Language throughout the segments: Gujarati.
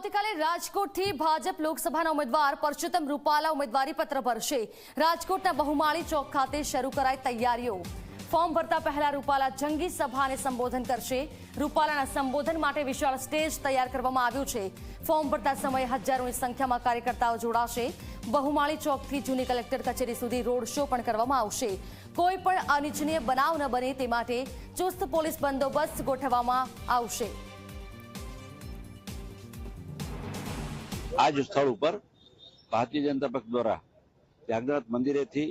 આવતીકાલે રાજકોટથી ભાજપ લોકસભાના ઉમેદવાર પરસોત્તમ રૂપાલા ઉમેદવારી પત્ર ભરશે. રાજકોટના બહુમાળી ચોક ખાતે શરૂ કરાઈ તૈયારીઓ. ફોર્મ ભરતા પહેલા રૂપાલા જંગી સભાને સંબોધન કરશે. રૂપાલાના સંબોધન માટે વિશાળ સ્ટેજ તૈયાર કરવામાં આવ્યું છે. ફોર્મ ભરતા સમયે હજારોની સંખ્યામાં કાર્યકર્તાઓ જોડાશે. બહુમાળી ચોકથી જૂની કલેક્ટર કચેરી સુધી રોડ શો પણ કરવામાં આવશે. કોઈ પણ અનિચ્છનીય બનાવ ન બને તે માટે ચુસ્ત પોલીસ બંદોબસ્ત ગોઠવવામાં આવશે. આ જ સ્થળ ઉપર ભારતીય જનતા પક્ષ દ્વારા ત્યાગનાથ મંદિરેથી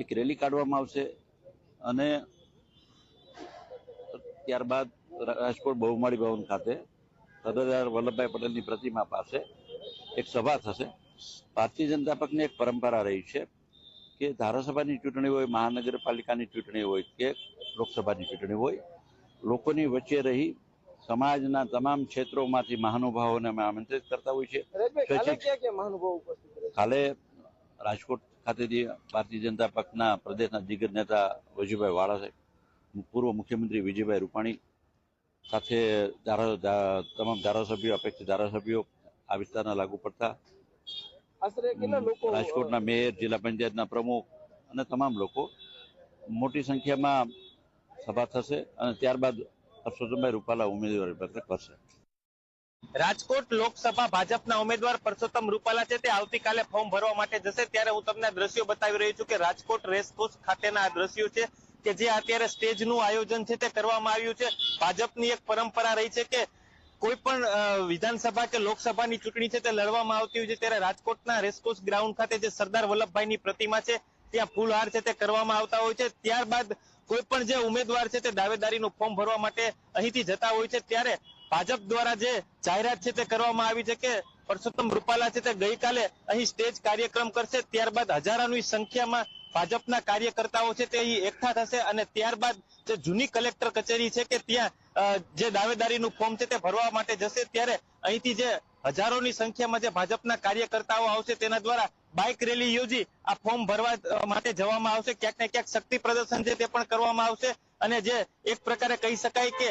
એક રેલી કાઢવામાં આવશે અને ત્યારબાદ રાજકોટ બહુમાળી ભવન ખાતે સરદાર વલ્લભભાઈ પટેલની પ્રતિમા પાસે એક સભા થશે. ભારતીય જનતા પક્ષની એક પરંપરા રહી છે કે ધારાસભાની ચૂંટણી હોય, મહાનગરપાલિકાની ચૂંટણી હોય કે લોકસભાની ચૂંટણી હોય, લોકોની વચ્ચે રહી સમાજના તમામ ક્ષેત્રોમાંથી મહાનુભાવોને અમે આમંત્રિત કરતા હોય છે કાલે રાજકોટ ખાતેથી ભારતીય જનતા પક્ષના પ્રદેશના દિગ્ગજ નેતા વજુભાઈ વાળા સાહેબ પૂર્વ મુખ્યમંત્રી વિજયભાઈ રૂપાણી સાથે તમામ ધારાસભ્યો અપેક્ષિત ધારાસભ્યો આ વિસ્તારના લાગુ પડતા. રાજકોટના મેયર જિલ્લા પંચાયતના પ્રમુખ અને તમામ લોકો મોટી સંખ્યામાં સભા થશે અને ત્યારબાદ પરસોત્તમભાઈ રૂપાલા ઉમેદવારી પત્ર કરશે રાજકોટ લોકસભા ભાજપના ઉમેદવાર પરસોત્તમ રૂપાલા છે, તે આવતીકાલે ફોર્મ ભરવા માટે જશે. ત્યારે હું તમને દ્રશ્યો બતાવી રહ્યો છું કે રાજકોટ રેસકોર્સ ખાતેના આ દ્રશ્યો છે કે જે અત્યારે સ્ટેજનું આયોજન છે, તે કરવામાં આવ્યું છે. ભાજપની એક પરંપરા રહી છે કે કોઈ પણ વિધાનસભા કે લોકસભાની ચૂંટણી છે, તે લડવામાં આવતી હોય છે. ત્યારે રાજકોટના રેસકોર્સ ગ્રાઉન્ડ ખાતે જે સરદાર વલ્લભભાઈની પ્રતિમા છે, ત્યાં ફૂલહાર છે, તે કરવામાં આવતા હોય છે. ત્યારબાદ કોઈ પણ જે ઉમેદવાર છે તે દાવેદારીનું ફોર્મ ભરવા માટે અહીંથી જતા હોય છે. ત્યારે ભાજપ દ્વારા જે જાહેરાત છે તે કરવામાં આવી છે કે પરસોત્તમ રૂપાલા છે તે ગઈકાલે અહીં સ્ટેજ કાર્યક્રમ કરશે. ત્યારબાદ હજારોની સંખ્યામાં ભાજપના કાર્યકર્તાઓ છે તે અહીં એકઠા થશે અને ત્યારબાદ જે જૂની કલેક્ટર કચેરી છે કે ત્યાં જે દાવેદારીનું ફોર્મ છે તે ભરવા માટે જશે. ત્યારે અહીંથી જે હજારોની સંખ્યામાં જે ભાજપના કાર્યકર્તાઓ આવશે તેના દ્વારા બાઇક રેલી યોજી આ ફોર્મ ભરવા માટે જવામાં આવશે. ક્યાંક ને ક્યાંક શક્તિ પ્રદર્શન છે તે પણ કરવામાં આવશે. અને જે એક પ્રકારે કહી શકાય કે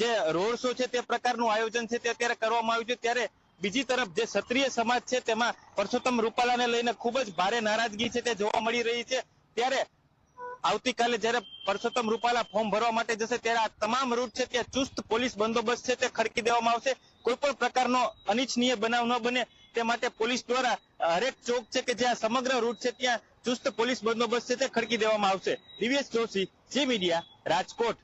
જે રોડ શો છે તે પ્રકારનું આયોજન છે તે અત્યારે કરવામાં આવ્યું છે. ત્યારે બીજી તરફ જે ક્ષત્રિય સમાજ છે તેમાં પરસોત્તમ રૂપાલાને લઈને ખૂબ જ ભારે નારાજગી છે તે જોવા મળી રહી છે. ત્યારે આવતીકાલે જ્યારે પરસોત્તમ રૂપાલા ફોર્મ ભરવા માટે જશે ત્યારે આ તમામ રૂટ છે ત્યાં ચુસ્ત પોલીસ બંદોબસ્ત છે તે ખડકી દેવામાં આવશે. કોઈ પણ પ્રકારનો અનિચ્છનીય બનાવ ન બને તે માટે પોલીસ દ્વારા હરેક ચોક છે કે જ્યાં સમગ્ર રૂટ છે ત્યાં ચુસ્ત પોલીસ બંદોબસ્ત છે તે ખડકી દેવામાં આવશે. દિવ્યેશ જોશી, જી મીડિયા, રાજકોટ.